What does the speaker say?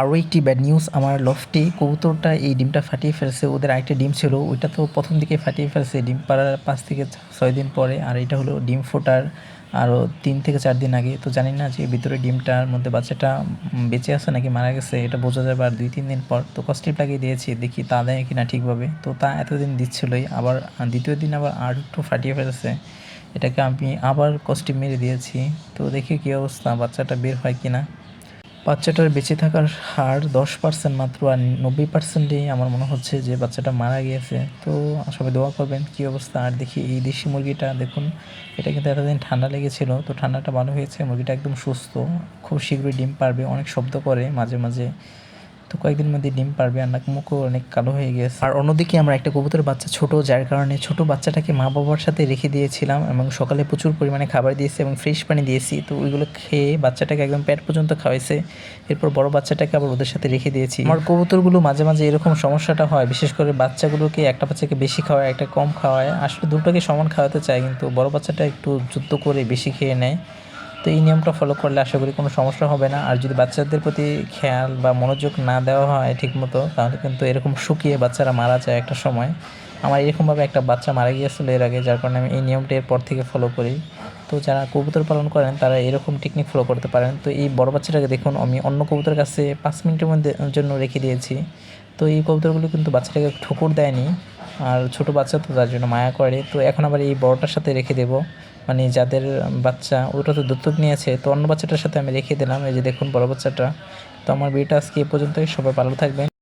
আরও একটি bad news আমার লফটে কবুতরটা এই ডিমটা ফাটিয়ে ফেলছে। ওদের আরেকটা ডিম ছিল, ওইটা তো প্রথম দিকে ফাটিয়ে ফেলছে। ডিম পাড়ার পাঁচ থেকে ছয় দিন পরে, আর এটা হলো ডিম ফোটার আরও তিন থেকে চার দিন আগে। তো জানি না যে ভিতরে ডিমটার মধ্যে বাচ্চাটা বেঁচে আছে নাকি মারা গেছে, এটা বোঝা যাবে আর দুই তিন দিন পর। তো কস্টিপ লাগিয়ে দিয়েছি, দেখি তা দেয় কিনা ঠিকভাবে। তো তা এতদিন দিচ্ছিলোই, আবার দ্বিতীয় দিন আবার আর একটু ফাটিয়ে ফেলেছে। এটাকে আমি আবার কস্টিপ মেরে দিয়েছি। তো দেখি কী অবস্থা, বাচ্চাটা বের হয় কিনা। বাচ্চাটার বেঁচে থাকার হার দশ পার্সেন্ট মাত্র আর নব্বই পার্সেন্টেই আমার মনে হচ্ছে যে বাচ্চাটা মারা গিয়েছে। তো সবাই দোয়া করবেন, কী অবস্থা? আর দেখি এই দেশি মুরগিটা, দেখুন, এটা কিন্তু এতদিন ঠান্ডা লেগেছিল, তো ঠান্ডাটা ভালো হয়েছে, মুরগিটা একদম সুস্থ, খুব শীঘ্রই ডিম পারবে, অনেক শব্দ করে মাঝে মাঝে। তো কয়েকদিন মধ্যে ডিম পারবে, আর নাক মুখও অনেক কালো হয়ে গেছে। আর অন্যদিকে আমরা একটা কবুতর বাচ্চা ছোট, যার কারণে ছোট বাচ্চাটাকে মা বাবার সাথে রেখে দিয়েছিলাম এবং সকালে প্রচুর পরিমাণে খাবার দিয়েছি এবং ফ্রেশ পানি দিয়েছি। তো ওইগুলো খেয়ে বাচ্চাটাকে একদম পেট পর্যন্ত খাওয়াইছে। এরপর বড় বাচ্চাটাকে আবার ওদের সাথে রেখে দিয়েছি। আমার কবুতরগুলো মাঝে মাঝে এরকম সমস্যাটা হয়, বিশেষ করে বাচ্চাগুলোকে একটা বাচ্চাকে বেশি খাওয়ায়, একটা কম খাওয়ায়। আসলে দুটোকে সমান খাওয়াতে চায়, কিন্তু বড় বাচ্চাটা একটু যুদ্ধ করে বেশি খেয়ে নেয়। তো এই নিয়মটা ফলো করলে আশা করি কোনো সমস্যা হবে না। আর যদি বাচ্চাদের প্রতি খেয়াল বা মনোযোগ না দেওয়া হয় ঠিকমতো, তাহলে কিন্তু এরকম শুকিয়ে বাচ্চারা মারা যায় একটা সময়। আমার এরকমভাবে একটা বাচ্চা মারা গিয়েছিল এর আগে, যার কারণে আমি এই নিয়মটা এরপর থেকে ফলো করি। তো যারা কবুতর পালন করেন, তারা এরকম টেকনিক ফলো করতে পারেন। তো এই বড় বাচ্চাটাকে দেখুন, আমি অন্য কবুতরের কাছে পাঁচ মিনিটের মধ্যে জন্য রেখে দিয়েছি। তো এই কবুতরগুলো কিন্তু বাচ্চাটাকে ঠুকুর দেয়নি। আর ছোট বাচ্চা তো তার জন্য মায়া করে। তো এখন আবার এই বড়টার সাথে রেখে দেব। মানে যাদের বাচ্চা, ওটা তো দত্তক নিয়েছে তো অন্য বাচ্চাটার সাথে আমি রেখে দিলাম। এই যে দেখুন বড় বাচ্চাটা। তো আমার বিয়েটা আজকে এ পর্যন্তই। সবাই ভালো থাকবেন।